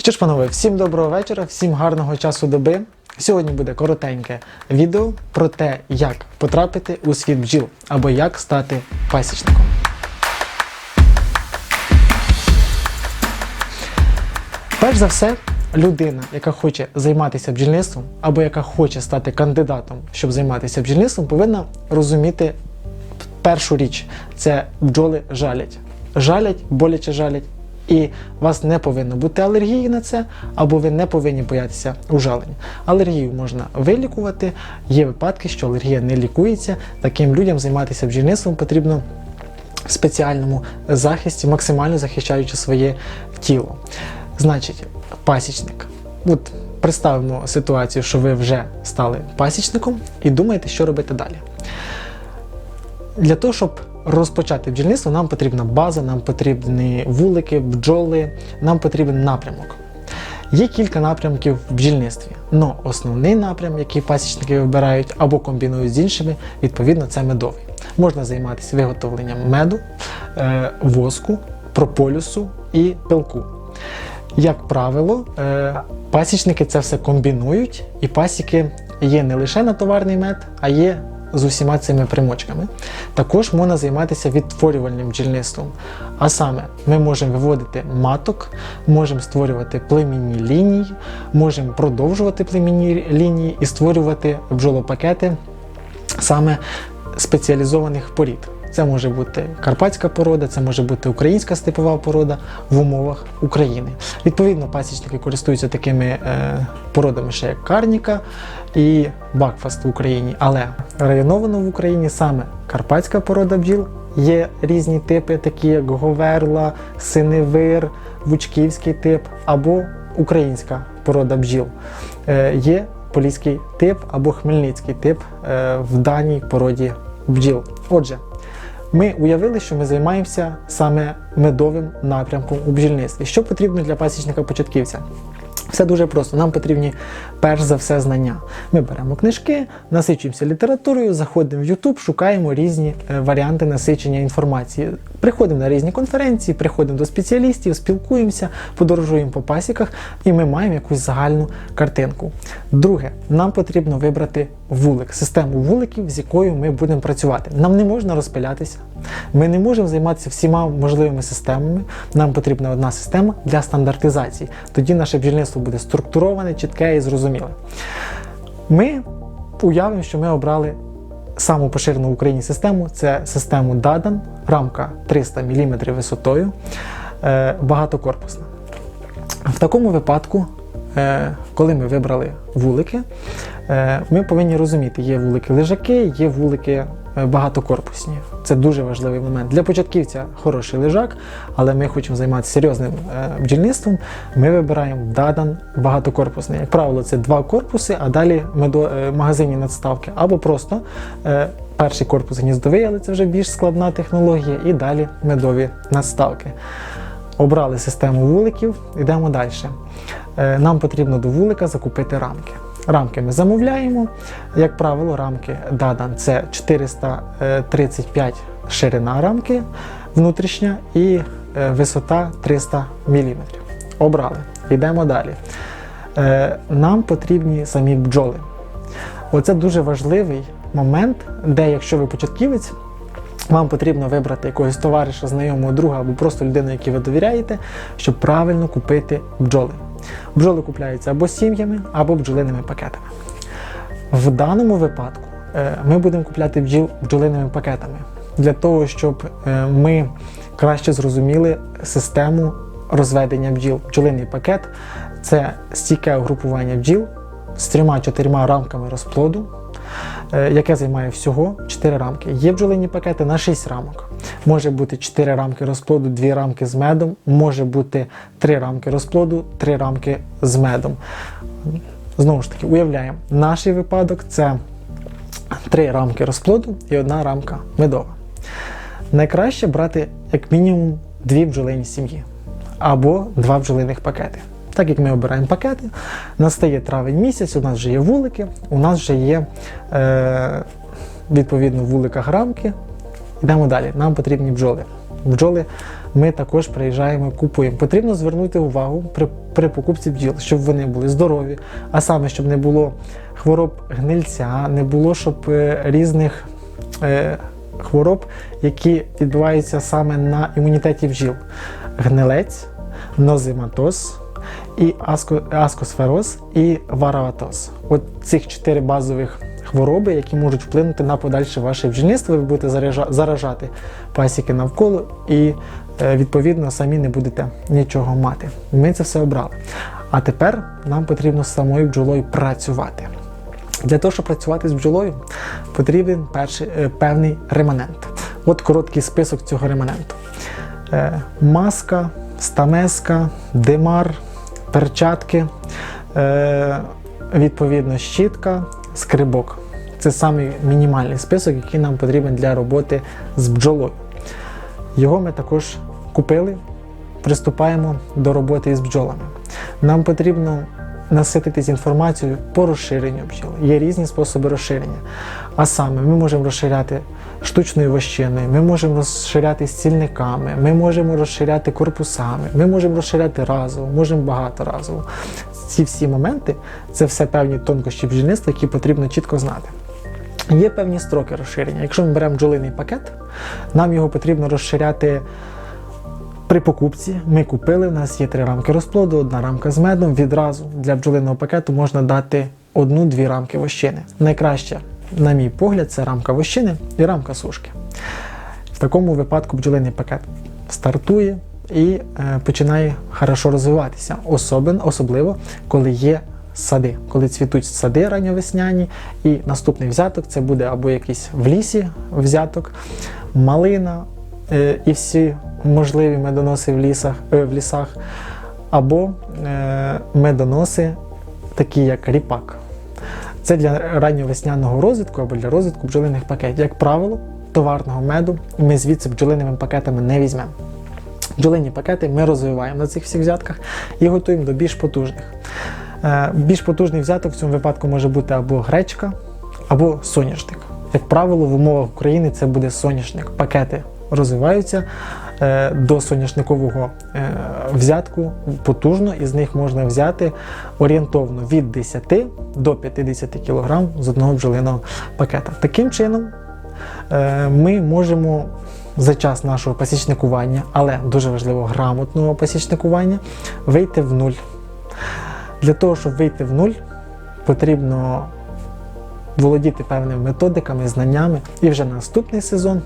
Що ж, панове, всім доброго вечора, всім гарного часу доби. Сьогодні буде коротеньке відео про те, як потрапити у світ бджіл або як стати пасічником. Перш за все, людина, яка хоче займатися бджільництвом або яка хоче стати кандидатом, щоб займатися бджільництвом, повинна розуміти першу річ це бджоли жалять. Жалять, боляче жалять. І у вас не повинно бути алергії на це, або ви не повинні боятися ужалень. Алергію можна вилікувати. Є випадки, що алергія не лікується. Таким людям займатися бджільництвом потрібно в спеціальному захисті, максимально захищаючи своє тіло. Значить, пасічник. От представимо ситуацію, що ви вже стали пасічником і думаєте, що робити далі. Для того, щоб розпочати бджільництво, нам потрібна база, нам потрібні вулики, бджоли, нам потрібен напрямок. Є кілька напрямків в бджільництві, але основний напрям, який пасічники вибирають або комбінують з іншими, відповідно, це медовий. Можна займатися виготовленням меду, е, воску, прополюсу і пилку. Як правило, е, пасічники це все комбінують, і пасіки є не лише на товарний мед, а є з усіма цими примочками. Також можна займатися відтворювальним бджільництвом. А саме, ми можемо виводити маток, можемо створювати племінні лінії, можемо продовжувати племінні лінії і створювати бджолопакети саме спеціалізованих порід. Це може бути карпатська порода, це може бути українська степова порода в умовах України. Відповідно, пасічники користуються такими е, породами, ще як карніка і бакфаст в Україні. Але районовано в Україні саме карпатська порода бджіл. Є різні типи, такі як Говерла, Синевир, Вучківський тип або українська порода бджіл. Е, є поліський тип або хмельницький тип е, в даній породі бджіл. Отже, ми уявили, що ми займаємося саме медовим напрямком у бджільництві. Що потрібно для пасічника-початківця? Все дуже просто. Нам потрібні перш за все знання. Ми беремо книжки, насичуємося літературою, заходимо в YouTube, шукаємо різні е, варіанти насичення інформації. Приходимо на різні конференції, приходимо до спеціалістів, спілкуємося, подорожуємо по пасіках, і ми маємо якусь загальну картинку. Друге, нам потрібно вибрати вулик, систему вуликів, з якою ми будемо працювати. Нам не можна розпилятися, ми не можемо займатися всіма можливими системами. Нам потрібна одна система для стандартизації. Тоді наше бджільництво буде структуроване, чітке і зрозуміле. Ми уявимо, що ми обрали саму поширену в Україні систему це систему Dadan, рамка 300 мм висотою, е, багатокорпусна. В такому випадку, е, коли ми вибрали вулики, е, ми повинні розуміти, є вулики лежаки, є вулики багатокорпусні. Це дуже важливий момент. Для початківця хороший лежак, але ми хочемо займатися серйозним е, бджільництвом. Ми вибираємо Дадан багатокорпусний. Як правило, це два корпуси, а далі е, магазинні надставки, або просто е, перший корпус гніздовий, але це вже більш складна технологія, і далі медові надставки. Обрали систему вуликів, йдемо далі. Е, Нам потрібно до вулика закупити рамки. Рамки ми замовляємо. Як правило, рамки Dadan це 435 ширина рамки внутрішня і е, висота 300 мм. Обрали. Йдемо далі. Е, Нам потрібні самі бджоли. Оце дуже важливий момент, де, якщо ви початківець, вам потрібно вибрати якогось товариша, знайомого друга або просто людину, якій ви довіряєте, щоб правильно купити бджоли. Бджоли купляються або сім'ями, або бджолиними пакетами. В даному випадку е, ми будемо купляти бджіл бджолиними пакетами для того, щоб е, ми краще зрозуміли систему розведення бджіл. Бджолиний пакет це стійке угрупування бджіл з трьома-чотирма рамками розплоду, яке займає всього 4 рамки. Є бджолині пакети на 6 рамок. Може бути 4 рамки розплоду, 2 рамки з медом, може бути 3 рамки розплоду, 3 рамки з медом. Знову ж таки, уявляємо, наш випадок це 3 рамки розплоду і одна рамка медова. Найкраще брати як мінімум 2 бджолині сім'ї або 2 бджолиних пакети. Так як ми обираємо пакети, настає травень місяць, у нас вже є вулики, у нас вже є е, відповідно в вуликах рамки. Йдемо далі. Нам потрібні бджоли. Бджоли ми також приїжджаємо і купуємо. Потрібно звернути увагу при, при покупці бджіл, щоб вони були здорові, а саме, щоб не було хвороб гнильця, не було, щоб е, різних е, хвороб, які відбуваються саме на імунітеті бджіл. Гнилець, нозематоз, і аско, аскосфероз, і вараватоз. От цих чотири базових хвороби, які можуть вплинути на подальше ваше бджільництво, ви будете заражати пасіки навколо і е, відповідно самі не будете нічого мати. Ми це все обрали. А тепер нам потрібно з самою бджолою працювати. Для того, щоб працювати з бджолою, потрібен перший, е, певний реманент. От короткий список цього реманенту. Е, маска, стамеска, димар, перчатки, е, відповідно, щітка, скрибок. Це самий мінімальний список, який нам потрібен для роботи з бджолою. Його ми також купили, приступаємо до роботи із бджолами. Нам потрібно насититись інформацією по розширенню бджіл. Є різні способи розширення. А саме, ми можемо розширяти штучною вощиною, ми можемо розширяти стільниками, ми можемо розширяти корпусами, ми можемо розширяти разово, можемо багаторазово. Ці всі моменти це все певні тонкощі бджільництва, які потрібно чітко знати. Є певні строки розширення. Якщо ми беремо бджолиний пакет, нам його потрібно розширяти при покупці. Ми купили, у нас є три рамки розплоду, одна рамка з медом. Відразу для бджолиного пакету можна дати одну-дві рамки вощини. Найкраще, на мій погляд, це рамка вощини і рамка сушки. В такому випадку бджолиний пакет стартує і е, починає хорошо розвиватися, особливо коли є сади, коли цвітуть сади ранньовесняні, і наступний взяток це буде або якийсь в лісі взяток, малина е, і всі можливі медоноси в лісах, е, в лісах, або медоноси, такі як ріпак. Це для ранньовесняного розвитку або для розвитку бджолиних пакетів. Як правило, товарного меду ми звідси бджолиними пакетами не візьмемо. Бджолині пакети ми розвиваємо на цих всіх взятках і готуємо до більш потужних. Е, Більш потужний взяток в цьому випадку може бути або гречка, або соняшник. Як правило, в умовах України це буде соняшник. Пакети розвиваються до соняшникового е, взятку потужно, і з них можна взяти орієнтовно від 10 до 50 кг з одного бджолиного пакета. Таким чином, е, ми можемо за час нашого пасічникування, але дуже важливо грамотного пасічникування, вийти в нуль. Для того, щоб вийти в нуль, потрібно володіти певними методиками, знаннями, і вже наступний сезон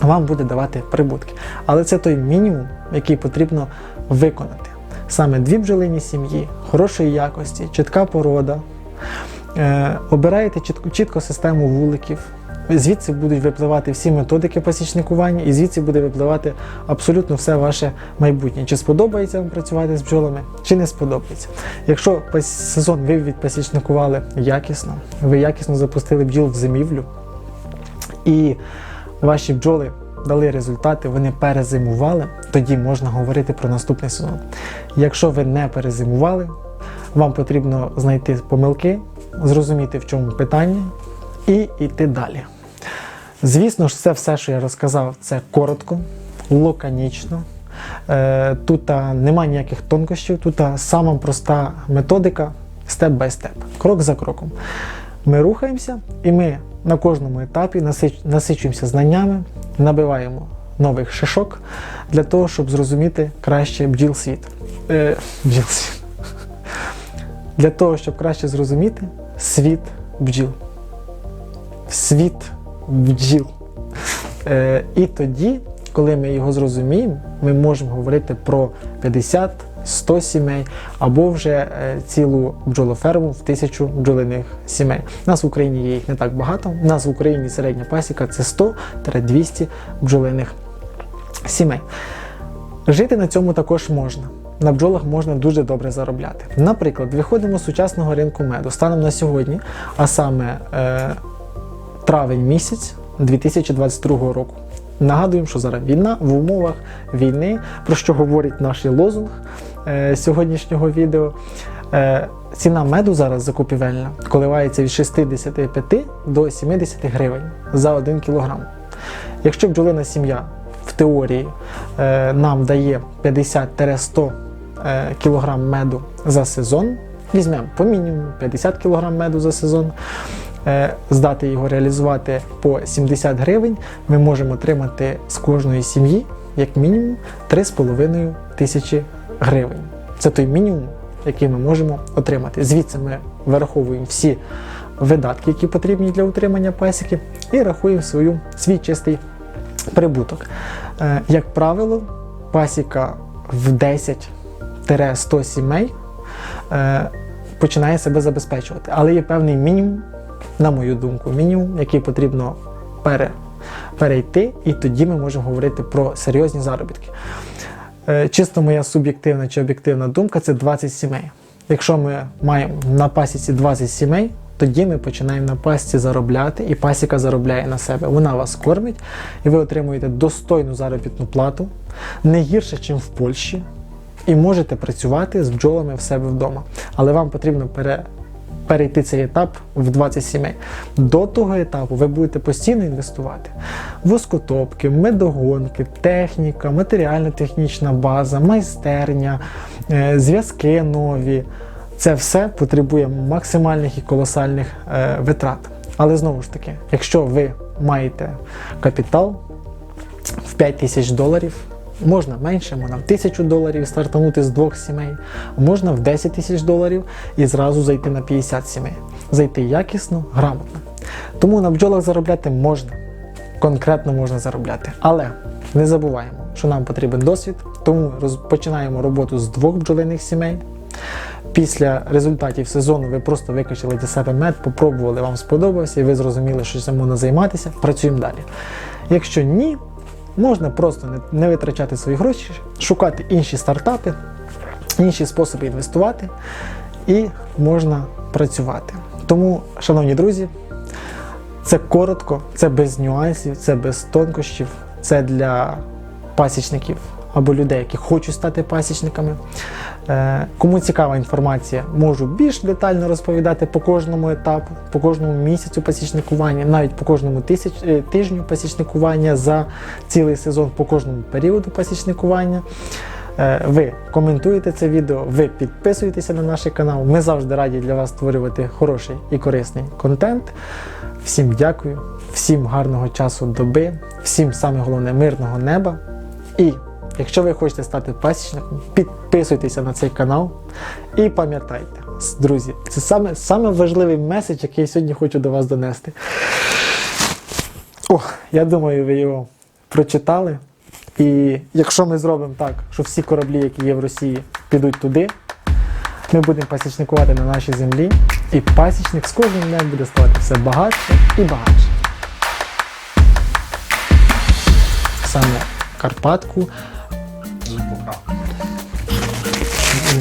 вам буде давати прибутки. Але це той мінімум, який потрібно виконати. Саме дві бджолині сім'ї, хорошої якості, чітка порода. Е, обираєте чітко, чітко систему вуликів. Звідси будуть випливати всі методики пасічникування, і звідси буде випливати абсолютно все ваше майбутнє. Чи сподобається вам працювати з бджолами, чи не сподобається. Якщо сезон ви відпасічникували якісно, ви якісно запустили бджіл в зимівлю, і ваші бджоли дали результати, вони перезимували, тоді можна говорити про наступний сезон. Якщо ви не перезимували, вам потрібно знайти помилки, зрозуміти, в чому питання, і йти далі. Звісно ж, це все, що я розказав, це коротко, лаконічно. Е, Тут а, нема ніяких тонкощів, тут сама проста методика степ бай степ, крок за кроком. Ми рухаємося і ми на кожному етапі насичуємося знаннями, набиваємо нових шишок для того, щоб зрозуміти краще бджіл світ. Е, бджіл світ. Для того, щоб краще зрозуміти світ бджіл. Світ бджіл. Е, і тоді, коли ми його зрозуміємо, ми можемо говорити про 50, 100 сімей або вже е, цілу бджолоферму в тисячу бджолиних сімей. У нас в Україні є їх не так багато. У нас в Україні середня пасіка це 100-200 бджолиних сімей. Жити на цьому також можна. На бджолах можна дуже добре заробляти. Наприклад, виходимо з сучасного ринку меду станом на сьогодні, а саме е, травень місяць 2022 року. Нагадуємо, що зараз війна в умовах війни, про що говорить наш лозунг е, сьогоднішнього відео. Е, ціна меду зараз закупівельна коливається від 65 до 70 гривень за 1 кілограм. Якщо бджолина сім'я в теорії е, нам дає 50-100 е, кг меду за сезон. Візьмемо по мінімуму 50 кг меду за сезон. Е, здати його реалізувати по 70 гривень, ми можемо отримати з кожної сім'ї як мінімум 3,5 тисячі гривень. Це той мінімум, який ми можемо отримати. Звідси ми вираховуємо всі видатки, які потрібні для утримання пасіки, і рахуємо свою, свій чистий прибуток. Е, Як правило, пасіка в 10-100 сімей е, починає себе забезпечувати. Але є певний мінімум, на мою думку, мінімум, який потрібно пере, перейти, і тоді ми можемо говорити про серйозні заробітки. Е, Чисто моя суб'єктивна чи об'єктивна думка це 20 сімей. Якщо ми маємо на пасіці 20 сімей, тоді ми починаємо на пасіці заробляти, і пасіка заробляє на себе. Вона вас кормить, і ви отримуєте достойну заробітну плату, не гірше, ніж в Польщі, і можете працювати з бджолами в себе вдома. Але вам потрібно пере, перейти цей етап в 20 сімей. До того етапу ви будете постійно інвестувати. Воскотопки, медогонки, техніка, матеріально-технічна база, майстерня, е, зв'язки нові. Це все потребує максимальних і колосальних е, витрат. Але знову ж таки, якщо ви маєте капітал в 5 тисяч доларів, можна менше, можна в тисячу доларів стартанути з двох сімей, можна в 10 тисяч доларів і зразу зайти на 50 сімей. Зайти якісно, грамотно. Тому на бджолах заробляти можна, конкретно можна заробляти. Але не забуваємо, що нам потрібен досвід, тому розпочинаємо роботу з двох бджолиних сімей. Після результатів сезону ви просто викачали для себе мед, попробували, вам сподобався, і ви зрозуміли, що цим можна займатися, працюємо далі. Якщо ні, можна просто не, витрачати свої гроші, шукати інші стартапи, інші способи інвестувати, і можна працювати. Тому, шановні друзі, це коротко, це без нюансів, це без тонкощів, це для пасічників або людей, які хочуть стати пасічниками. Е, Кому цікава інформація, можу більш детально розповідати по кожному етапу, по кожному місяцю пасічникування, навіть по кожному тисяч, е, тижню пасічникування за цілий сезон, по кожному періоду пасічникування. Е, Ви коментуєте це відео, ви підписуєтеся на наш канал. Ми завжди раді для вас створювати хороший і корисний контент. Всім дякую, всім гарного часу доби, всім саме головне мирного неба. І якщо ви хочете стати пасічником, підписуйтеся на цей канал і пам'ятайте, друзі, це саме, саме важливий меседж, який я сьогодні хочу до вас донести. О, я думаю, ви його прочитали. І якщо ми зробимо так, що всі кораблі, які є в Росії, підуть туди, ми будемо пасічникувати на нашій землі, і пасічник з кожним днем буде ставати все багатше і багатше. Саме Карпатку.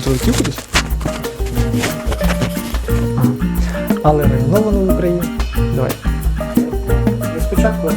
Він залетів? Але районовану в Україні. Давай. Спочатку.